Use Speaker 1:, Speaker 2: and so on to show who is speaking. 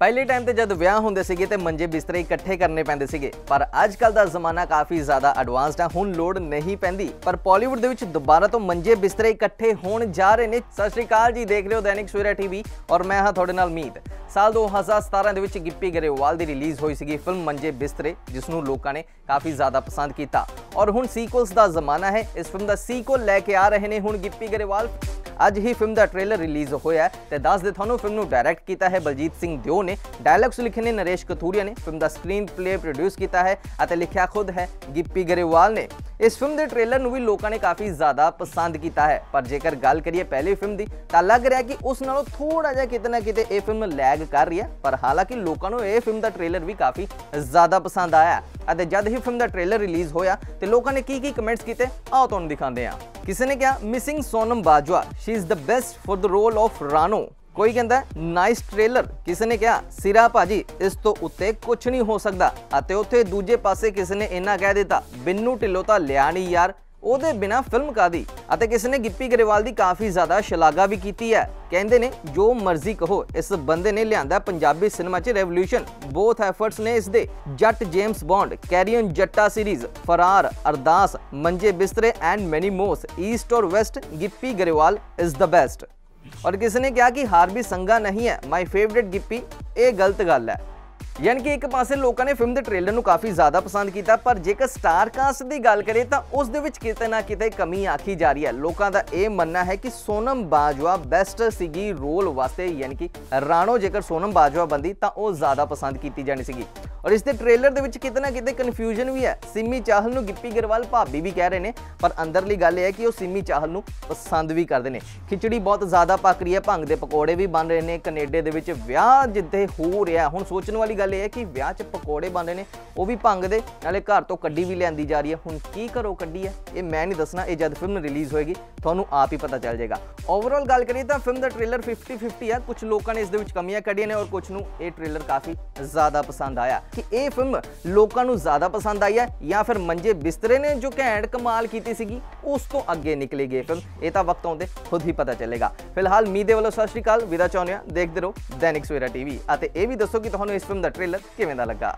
Speaker 1: ਪਹਿਲੇ ਟਾਈਮ ਤੇ ਜਦ ਵਿਆਹ ਹੁੰਦੇ ਸੀਗੇ ਤੇ ਮੰਜੇ ਬਿਸਤਰੇ ਇਕੱਠੇ ਕਰਨੇ ਪੈਂਦੇ ਸੀਗੇ, ਪਰ ਅੱਜ ਕੱਲ ਦਾ ਜ਼ਮਾਨਾ ਕਾਫੀ ਜ਼ਿਆਦਾ ਐਡਵਾਂਸਡ ਆ, ਹੁਣ ਲੋੜ ਨਹੀਂ ਪੈਂਦੀ। ਪਰ ਪਾਲੀਵੁੱਡ ਦੇ ਵਿੱਚ ਦੁਬਾਰਾ ਤੋਂ ਮੰਜੇ ਬਿਸਤਰੇ ਇਕੱਠੇ ਹੋਣ ਜਾ ਰਹੇ ਨੇ। ਸਤਿ ਸ਼੍ਰੀ ਅਕਾਲ ਜੀ, ਦੇਖ ਰਹੇ ਹੋ ਦੈਨਿਕ ਸਵੇਰਾ ਟੀਵੀ ਔਰ ਮੈਂ ਹਾਂ ਤੁਹਾਡੇ ਨਾਲ ਮੀਤ। ਸਾਲ 2017 ਦੇ ਵਿੱਚ ਗਿੱਪੀ ਗਰੇਵਾਲ ਦੀ ਰਿਲੀਜ਼ ਹੋਈ ਸੀਗੀ ਫਿਲਮ ਮੰਜੇ ਬਿਸਤਰੇ ਜਿਸ ਨੂੰ ਲੋਕਾਂ ਨੇ ਕਾਫੀ ਜ਼ਿਆਦਾ ਪਸੰਦ ਕੀਤਾ। ਔਰ ਹੁਣ ਸੀਕੁਅਲਸ ਦਾ ਜ਼ਮਾਨਾ ਹੈ। ਇਸ ਫਿਲਮ ਦਾ ਸੀਕੁਅਲ ਲੈ ਕੇ ਆ ਰਹੇ ਨੇ ਹੁਣ ਗਿੱਪੀ ਗਰੇਵਾਲ। ਅੱਜ ਹੀ ਫਿਲਮ ਦਾ ਟ੍ਰੇਲਰ ਰਿਲੀਜ਼ ਹੋਇਆ ਹੈ ਤੇ ਦੱਸ ਦੇ ਤੁਹਾਨੂੰ ਫਿਲਮ ਨੂੰ ਡਾਇਰੈਕਟ ਕੀਤਾ ਹੈ ਬਲਜੀਤ ਸਿੰਘ ਦਿਓ ਨੇ। ਡਾਇਲੌਗਸ ਲਿਖੇ ਨੇ ਨਰੇਸ਼ ਕਥੂਰੀਆ ਨੇ ਫਿਲਮ ਦਾ ਸਕਰੀਨ ਪਲੇ ਪ੍ਰੋਡਿਊਸ ਕੀਤਾ ਹੈ ਅਤੇ ਲਿਖਿਆ ਖੁਦ ਹੈ ਗਿੱਪੀ ਗਰੇਵਾਲ ਨੇ। ਇਸ ਫਿਲਮ ਦੇ ਟ੍ਰੇਲਰ ਨੂੰ ਵੀ ਲੋਕਾਂ ਨੇ ਕਾਫੀ ਜ਼ਿਆਦਾ ਪਸੰਦ ਕੀਤਾ ਹੈ। ਪਰ ਜੇਕਰ ਗੱਲ ਕਰੀਏ ਪਹਿਲੀ ਫਿਲਮ ਦੀ, ਤਾਂ ਲੱਗ ਰਿਹਾ ਕਿ ਉਸ ਨਾਲੋਂ ਥੋੜਾ ਜਿਹਾ ਕਿਤੇ ਨਾ ਕਿਤੇ ਇਹ ਫਿਲਮ ਲੈਗ ਕਰ ਰਹੀ ਹੈ। ਪਰ ਹਾਲਾਂਕਿ ਲੋਕਾਂ ਨੂੰ ਇਹ ਫਿਲਮ ਦਾ ਟ੍ਰੇਲਰ ਵੀ ਕਾਫੀ ਜ਼ਿਆਦਾ ਪਸੰਦ ਆਇਆ। ਅਤੇ ਜਦ ਹੀ ਫਿਲਮ ਦਾ ਟ੍ਰੇਲਰ ਰਿਲੀਜ਼ ਹੋਇਆ ਤੇ ਲੋਕਾਂ ਨੇ ਕੀ ਕੀ ਕਮੈਂਟਸ ਕੀਤੇ, ਆਓ ਤੁਹਾਨੂੰ ਦਿਖਾਉਂਦੇ ਹਾਂ। ਕਿਸੇ ਨੇ ਕਿਹਾ missing Sonam Bajwa she is the best for the role of Rano ਕੋਈ ਕਹਿੰਦਾ ਨਾਈਸ ਟ੍ਰੇਲਰ ਕਿਸੇ ਨੇ ਕਿਹਾ ਸਿਰਾ ਭਾਜੀ, ਇਸ ਤੋਂ ਉੱਤੇ ਕੁਝ ਨਹੀਂ ਹੋ ਸਕਦਾ। ਅਤੇ ਉੱਥੇ ਦੂਜੇ ਪਾਸੇ ਕਿਸੇ ਨੇ ਇੰਨਾ ਕਹਿ ਦਿੱਤਾ ਬਿੰਨੂ ਢਿੱਲੋਂ ਤਾਂ ਲਿਆ ਨਹੀਂ ਯਾਰ ਉਹਦੇ ਬਿਨਾ ਫਿਲਮ ਕਾਦੀ ਅਤੇ ਕਿਸੇ ਨੇ ਗਿੱਪੀ ਗਰੇਵਾਲ ਦੀ ਕਾਫੀ ਜ਼ਿਆਦਾ ਸ਼ਲਾਘਾ ਵੀ ਕੀਤੀ ਹੈ। ਕਹਿੰਦੇ ਨੇ, ਜੋ ਮਰਜ਼ੀ ਕਹੋ, ਇਸ ਬੰਦੇ ਨੇ ਲਿਆਂਦਾ ਪੰਜਾਬੀ ਸਿਨੇਮਾ 'ਚ ਰੈਵੋਲੂਸ਼ਨ ਬੋਥ ਐਫਰਟਸ ਨੇ ਇਸ ਦੇ। Jatt James Bond, carry on Jatta series Faraar, Ardaas, Manje Bistre and many more east or west Gippy Grewal is the best ਔਰ ਕਿਸੇ ਨੇ ਕਿਹਾ ਕਿ ਹਾਰ ਵੀ ਸੰਗਾ ਨਹੀਂ ਹੈ ਮਾਈ ਫੇਵਰਿਟ ਗਿੱਪੀ, ਇਹ ਗਲਤ ਗੱਲ ਹੈ। ਯਾਨੀ ਕਿ ਇੱਕ ਪਾਸੇ ਲੋਕਾਂ ਨੇ ਫਿਲਮ ਦੇ ਟ੍ਰੇਲਰ ਨੂੰ ਕਾਫੀ ਜ਼ਿਆਦਾ ਪਸੰਦ ਕੀਤਾ, ਪਰ ਜੇਕਰ ਸਟਾਰ ਕਾਸਟ ਦੀ ਗੱਲ ਕਰੀਏ ਤਾਂ ਉਸ ਦੇ ਵਿੱਚ ਕਿਤੇ ਨਾ ਕਿਤੇ ਕਮੀ ਆਖੀ ਜਾ ਰਹੀ ਹੈ। ਲੋਕਾਂ ਦਾ ਇਹ ਮੰਨਣਾ ਹੈ ਕਿ ਸੋਨਮ ਬਾਜਵਾ ਬੈਸਟ ਸੀਗੀ ਰੋਲ ਵਾਸਤੇ, ਯਾਨੀ ਕਿ ਰਾਣੋ ਜੇਕਰ ਸੋਨਮ ਬਾਜਵਾ ਬੰਦੀ ਤਾਂ ਉਹ ਜ਼ਿਆਦਾ ਪਸੰਦ ਕੀਤੀ ਜਾਣੀ ਸੀਗੀ। ਔਰ ਇਸ ਦੇ ਟ੍ਰੇਲਰ ਦੇ ਵਿੱਚ ਕਿਤੇ ਨਾ ਕਿਤੇ ਕਨਫਿਊਜ਼ਨ ਵੀ ਹੈ। ਸਿੰਮੀ ਚਾਹਲ ਨੂੰ ਗਿੱਪੀ ਗਰਵਾਲ ਭਾਬੀ ਵੀ ਕਹਿ ਰਹੇ ਨੇ, ਪਰ ਅੰਦਰਲੀ ਗੱਲ ਇਹ ਹੈ ਕਿ ਉਹ ਸਿੰਮੀ ਚਾਹਲ ਨੂੰ ਪਸੰਦ ਵੀ ਕਰਦੇ ਨੇ। ਖਿਚੜੀ ਬਹੁਤ ਜ਼ਿਆਦਾ ਪੱਕ ਰਹੀ ਹੈ, ਭੰਗ ਦੇ ਪਕੌੜੇ ਵੀ ਬਣ ਰਹੇ ਨੇ, ਕੈਨੇਡਾ ਦੇ ਵਿੱਚ ਵਿਆਹ ਜਿੱਥੇ ਹੋ ਰਿਹਾ, ਹੁਣ ਸੋਚਣ ਵਾਲੀ ਗੱਲ ਇਹ ਹੈ ਕਿ ਵਿਆਹ 'ਚ ਪਕੌੜੇ ਬਣਦੇ ਨੇ, ਉਹ ਵੀ ਭੰਗ ਦੇ, ਨਾਲੇ ਘਰ ਤੋਂ ਕੱਢੀ ਵੀ ਲਿਆਂਦੀ ਜਾ ਰਹੀ ਹੈ। ਹੁਣ ਕੀ ਕਰੋ ਕੱਢੀ ਹੈ, ਇਹ ਮੈਂ ਨਹੀਂ ਦੱਸਣਾ, ਇਹ ਜਦ ਫਿਲਮ ਰਿਲੀਜ਼ ਹੋਏਗੀ, ਤੁਹਾਨੂੰ ਆਪ ਹੀ ਪਤਾ ਚੱਲ ਜਾਏਗਾ। ਓਵਰਆਲ ਗੱਲ ਕਰੀਏ ਤਾਂ ਫਿਲਮ ਦਾ ਟ੍ਰੇਲਰ 50-50 ਹੈ। ਕੁਝ ਲੋਕਾਂ ਨੇ ਇਸ ਦੇ ਵਿੱਚ ਕਮੀਆਂ ਕੱਢੀਆਂ ਨੇ ਔਰ ਕੁਝ ਨੂੰ ਇਹ ਟ੍ਰੇਲਰ ਕਾਫੀ ਜ਼ਿਆਦਾ ਪਸੰਦ ਆਇਆ। ਕਿ ਇਹ ਫਿਲਮ ਲੋਕਾਂ ਨੂੰ ਜ਼ਿਆਦਾ ਪਸੰਦ ਆਈ ਹੈ ਜਾਂ ਫਿਰ ਮੰਜੇ ਬਿਸਤਰੇ ਨੇ ਜੋ ਘੈਂਟ ਕਮਾਲ ਕੀਤੀ ਸੀਗੀ, ਉਸ ਤੋਂ ਅੱਗੇ ਨਿਕਲੀ ਗਈ ਫਿਲਮ ਇਹ ਤਾਂ ਵਕਤ ਆਉਂਦੇ ਖੁਦ ਹੀ ਪਤਾ ਚੱਲੇਗਾ। ਫਿਲਹਾਲ ਮੀ ਦੇ ਵੱਲੋਂ ਸਤਿ ਸ਼੍ਰੀ ਅਕਾਲ, ਵਿਦਾ ਚਾਹੁੰਦੇ ਹਾਂ। ਦੇਖਦੇ ਰਹੋ ਦੈਨਿਕ ਸਵੇਰਾ ਟੀਵੀ ਅਤੇ ਇਹ ਵੀ ਦੱਸੋ ਕਿ ਤੁਹਾਨੂੰ ਇਸ ਫਿਲਮ ਦਾ ਟ੍ਰੇਲਰ ਕਿਵੇਂ ਦਾ ਲੱਗਾ?